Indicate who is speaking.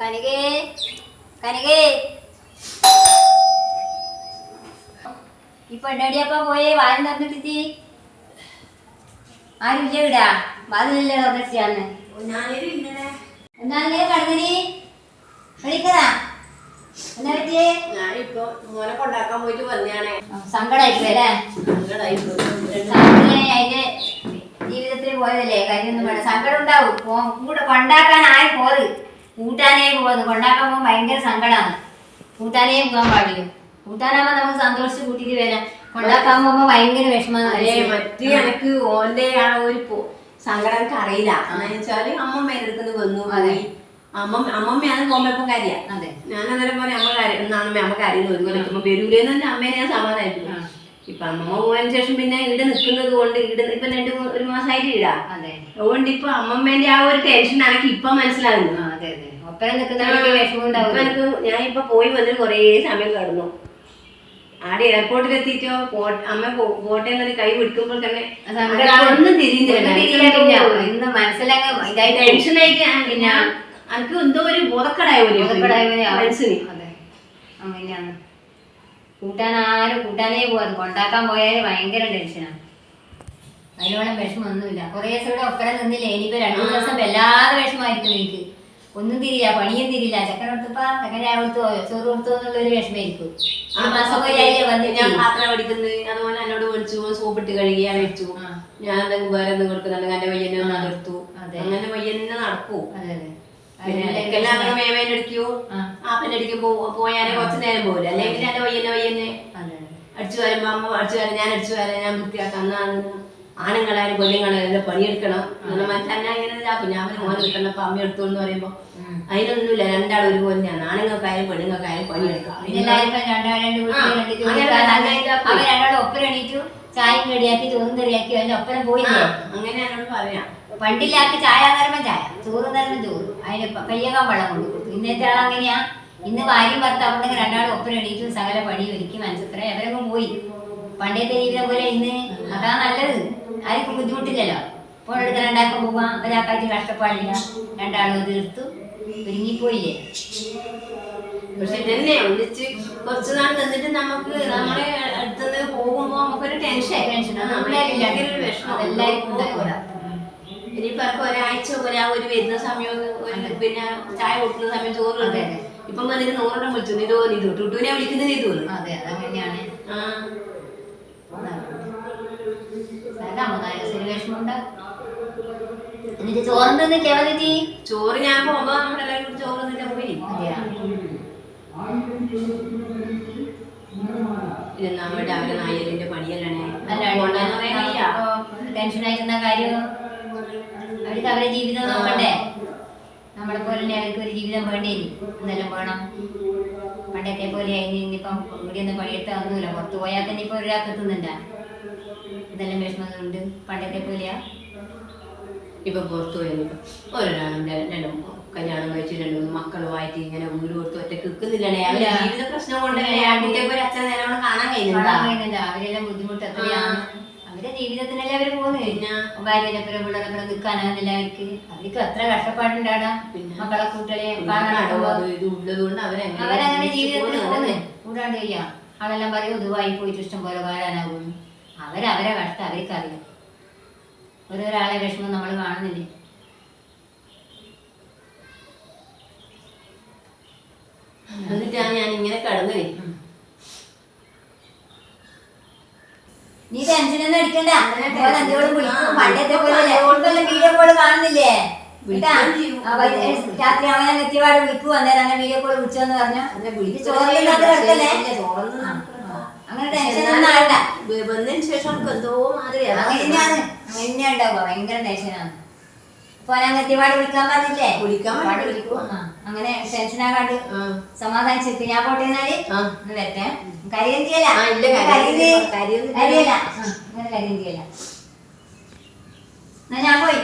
Speaker 1: കനികേ കനികേ ഇപ്പൊ എണ്ണടിയപ്പ പോയേ വായം തന്നിട്ടി ആരും ഇല്ല വിടാ വാതിലല്ലേ തന്നിട്ടിയാന്ന് എന്നാലേ കടന്നി വിളിക്കതാ എന്നാ പറ്റിയേ?
Speaker 2: ഞാനിപ്പോ മോനെ കൊണ്ടാക്കാൻ പോയിട്ട്
Speaker 1: അതിന്റെ ജീവിതത്തിൽ പോയതല്ലേ? കാര്യമൊന്നും വേണ്ട. സങ്കടം ഉണ്ടാവും. പോ- കൂടെ കൊണ്ടാക്കാൻ ആയി പോത് കൂട്ടാനേ പോകുന്നു കൊണ്ടാക്കാൻ പോകുമ്പോൾ ഭയങ്കര സങ്കടമാണ് കൂട്ടാനേ പോകാൻ പാടില്ല. കൂട്ടാനാകുമ്പോൾ നമുക്ക് സന്തോഷിച്ച് കൂട്ടിയിട്ട് വരാം. കൊണ്ടാക്കാൻ പോകുമ്പോൾ ഭയങ്കര വിഷമം.
Speaker 2: അതേ മറ്റേ എനക്ക് ഓന്റെ ആ ഒരു സങ്കടം എനിക്ക് അറിയില്ല. എന്ന് വെച്ചാൽ അമ്മമ്മേന്റെ അടുത്ത് വന്നു.
Speaker 1: അതെ.
Speaker 2: അമ്മ അമ്മമ്മയാണ് പോകുമ്പോ കാര്യ
Speaker 1: അതെ.
Speaker 2: ഞാൻ അന്നേരം പോലെ അമ്മ കാര്യം എന്നാണ് അമ്മ കാര്യം ഒരു കൊല്ലത്തുമ്പോ വരൂലെന്ന് തന്നെ അമ്മേനെ ഞാൻ സമാധാനിച്ചു
Speaker 1: ആ.
Speaker 2: ഇപ്പൊ അമ്മമ്മ പോയതിനു ശേഷം പിന്നെ ഇവിടെ നിൽക്കുന്നത് കൊണ്ട് ഇവിടെ ഇപ്പൊ രണ്ട് ഒരു മാസമായിട്ട് ഇടാ
Speaker 1: അതെ.
Speaker 2: അതുകൊണ്ട് ഇപ്പൊ അമ്മമ്മേന്റെ ആ ഒരു ടെൻഷൻ എനിക്ക് ഇപ്പൊ മനസ്സിലാകുന്നു.
Speaker 1: അതെ അതെ. ഒപ്പരം
Speaker 2: നിൽക്കുന്ന എനിക്ക് ഞാൻ ഇപ്പൊ പോയി വന്നിട്ട് കുറേ സമയം കിടന്നു. ആടെ എയർപോർട്ടിൽ എത്തിയിട്ടോ അമ്മ പോട്ടെ എന്നൊരു കൈ പിടിക്കുമ്പോൾ തന്നെ ഒന്നും തിരിഞ്ഞില്ല.
Speaker 1: ഒന്നും തിരിയില്ല പിന്നെ
Speaker 2: എനിക്ക് എന്തോ ഒരു ബോധക്കടായ
Speaker 1: ഒരു.
Speaker 2: മനസ്സിന്.
Speaker 1: അങ്ങനെയാണ്. കൂട്ടാൻ ആരും കൂട്ടാനേ പോവാത്. കൊണ്ടാക്കാൻ പോയാൽ ഭയങ്കര ടെൻഷനാണ് അതിനോളം വിഷമമൊന്നുമില്ല കുറേ ദിവസം ഇവിടെ ഒപ്പരം നിന്നില്ല? ഇനിയിപ്പോ രണ്ടു ദിവസം വല്ലാതെ വിഷമായിരിക്കും എനിക്ക്. ഒന്നും തിരില്ല പണിയും തിരില്ല. ചക്കൻ കൊടുത്തപ്പാ ചക്കൻ ചായ കൊടുത്തോ ചോറ് കൊടുത്തോ എന്നുള്ളൊരു വിഷമായിരിക്കും
Speaker 2: ആ
Speaker 1: ഒരു പോയാലേ
Speaker 2: ഞാൻ പാത്രം പഠിക്കുന്നത് അതുപോലെ എന്നോട് വിളിച്ചു. സോപ്പിട്ട് കഴുകിയാൽ ഞാൻ വെച്ചു. ഞാൻ എന്തെങ്കിലും വേറെ എന്തെങ്കിലും കൊടുക്കുന്നുണ്ടെങ്കിൽ എന്റെ വയ്യനെ നടത്തു
Speaker 1: അതെ.
Speaker 2: അങ്ങനെ വയ്യനെ നടക്കൂ. ഇടയ്ക്കെല്ലാം അങ്ങനെ മേമേനെ അടിക്കൂ. ആപ്പന്റെ അടിക്കും പോയാലേ കുറച്ച് നേരം പോകില്ല. അല്ലെങ്കിൽ എന്റെ
Speaker 1: വയ്യനെ വയ്യനെ
Speaker 2: അടിച്ചു വരുമ്പോ അമ്മ അടിച്ചു വരാൻ ഞാൻ അടിച്ചു വരാൻ ഞാൻ വൃത്തിയാക്കാം. എന്നാ ആണുങ്ങളായാലും പെണ്ണുങ്ങളായാലും പണിയെടുക്കണം. അങ്ങനെ മറ്റന്നാ ഇങ്ങനെ ഇതാക്കും ഞാൻ മോനെ കിട്ടണം അപ്പൊ അമ്മ എടുത്തു എന്ന് പറയുമ്പോ. അതിനൊന്നുമില്ല. രണ്ടാളും ഒരുപോലെ തന്നെയാണ്. ആണുങ്ങൾക്കായാലും പെണ്ണുങ്ങൾക്കായാലും പണിയെടുക്കാം
Speaker 1: രണ്ടാളും ഒപ്പരം എണീറ്റു. ചായയും കടിയാക്കി ചോറും കറിയാക്കി. അതിന്റെ ഒപ്പരം പോയി
Speaker 2: അങ്ങനെ എന്നോട് പറയാം.
Speaker 1: പണ്ടില്ലാത്ത ചായ നേരമ്പം ചായ ചോറ് നേരമ്പം ചോറ്. അതിന് പയ്യകം വെള്ളം കൊണ്ടു കൊടുത്തു. ഇന്നത്തെ ആൾ അങ്ങനെയാ. ഇന്ന് ഭാര്യയും ഭർത്താവുണ്ടെങ്കിൽ രണ്ടാളും ഒപ്പരം എണീറ്റു. സകല പണി ഒരുക്കി മനസ്സിത്ര അവരൊക്കെ പോയി. പണ്ടേ ജീവിതം പോലെ ഇന്ന് അതാ നല്ലത്. ആർക്കും ബുദ്ധിമുട്ടില്ലല്ലോ. ഫോൺ എടുത്ത് രണ്ടാക്കും പോവാം. ഒരാൾക്കായിട്ട് കഷ്ടപ്പാടില്ല. രണ്ടാളും തീർത്തു ഒരുങ്ങിപ്പോയില്ലേ.
Speaker 2: പക്ഷെ തന്നെ ഒന്നിച്ച് കുറച്ചു നാൾ നിന്നിട്ട് നമുക്ക് നമ്മളെ അടുത്തുനിന്ന് പോകുമ്പോ നമുക്കൊരു ടെൻഷൻ
Speaker 1: ടെൻഷൻ
Speaker 2: ഒരു വിഷമം.
Speaker 1: അതെല്ലാവർക്കും ഉണ്ടാകും.
Speaker 2: ഇനിയിപ്പോ ഒരാഴ്ച ഒരാ ഒരു വരുന്ന സമയം പിന്നെ ചായ കൊടുക്കുന്ന സമയം ചോറ് ഉണ്ട്. ഇപ്പം വന്നിട്ട് നൂറെണ്ണം വിളിച്ചു. നിതോ നിതു ടുട്ടുവിനെ വിളിക്കുന്നത് നിതു
Speaker 1: അതെ അതങ്ങനെയാണ്.
Speaker 2: ആ.
Speaker 1: എന്നിട്ട് ചോറിന്റെ കേവലത്തി
Speaker 2: ചോറ് ഞാൻ പോകുമ്പോ കൂടി ചോറ് പോയി. നായലിന്റെ പണിയല്ലേ
Speaker 1: ടെൻഷൻ കാര്യം? അവർക്ക് അവരെ ജീവിതം നോക്കണ്ടേ? നമ്മളെ പോലെ അവർക്ക് ഒരു ജീവിതം വേണ്ടേ എന്നെല്ലാം വേണം? പണ്ടത്തെ പോലെ ഇനിയിപ്പം ഇവിടെ ഒന്നും പണിയെടുത്താൽ ഒന്നുമില്ല. പുറത്തു പോയാൽ തന്നെ ഇപ്പൊ ഒരാൾക്ക് എത്തുന്നുണ്ട എന്തെല്ലാം വിഷമങ്ങളുണ്ട്. പണ്ടത്തെ പോലെയാ.
Speaker 2: ഇപ്പൊ പുറത്തു പോയത് ഒരാളും രണ്ടും കല്യാണം കഴിച്ച് രണ്ടും മക്കളുമായിട്ട് ഇങ്ങനെ വീട് കൊടുത്ത് ഒറ്റ നിൽക്കുന്നില്ലേ
Speaker 1: അവർ
Speaker 2: ജീവിത പ്രശ്നം കൊണ്ടല്ലേ ആ കുട്ടിയൊക്കെ ഒരു അച്ഛൻ നേരം കാണാൻ
Speaker 1: കഴിഞ്ഞില്ല അവരെല്ലാം ബുദ്ധിമുട്ട് എത്രയാണ് അവരുടെ ജീവിതത്തിനല്ലേ അവർ പോകുന്നത്
Speaker 2: പിന്നെ?
Speaker 1: ഇവിടെ പിള്ളേരെപ്പുറം നിൽക്കാനാകുന്നില്ല അവർക്ക്. അവർക്ക് എത്ര കഷ്ടപ്പാടുണ്ടാടാ
Speaker 2: പിന്നെ?
Speaker 1: മക്കളെ കൂട്ടലെ
Speaker 2: ഉള്ളതുകൊണ്ട് കൊണ്ട് അവരെങ്ങനെ
Speaker 1: ജീവിതത്തിൽ
Speaker 2: പോകുന്നത്
Speaker 1: കൂടാണ്ട് കഴിയാ ആളെല്ലാം പറയും ഇതുവായി പോയിട്ട് ഇഷ്ടം പോലെ വരാനാകും. അവരവരെ കഷ്ടം അവർക്കറിയാം. ഓരോരാളെ വിഷമം നമ്മൾ കാണുന്നില്ലേ?
Speaker 2: എന്നിട്ടാണ് ഞാൻ ഇങ്ങനെ കടന്നേ
Speaker 1: നീ ടെൻഷനൊന്നും അടിക്കണ്ട. വീഡിയോ കോൾ കാണുന്നില്ലേ? രാത്രി അവനെ എത്തിയപാട് വിളിക്കും അന്നേരം അങ്ങനെ വീഡിയോ കോൾ വിളിച്ചോന്ന് പറഞ്ഞു. ചോറില്ലാതെ കിടക്കല്ലേ? ചോറൊന്നും
Speaker 2: വന്നതിന് ശേഷം നമുക്ക് എന്തോ മാതിരിയാണ്
Speaker 1: അങ്ങനെയാണ് അങ്ങനെ ഉണ്ടാവുക ഭയങ്കര ടെൻഷനാണ് വിളിക്കാൻ പറഞ്ഞില്ലേ?
Speaker 2: വിളിക്കാൻ
Speaker 1: അങ്ങനെ ഞാൻ പോട്ടെ എന്നാൽ? വരട്ടെ. കരിയും ചെയ്യല കരിയും ചെയ്യല ഞാൻ പോയി.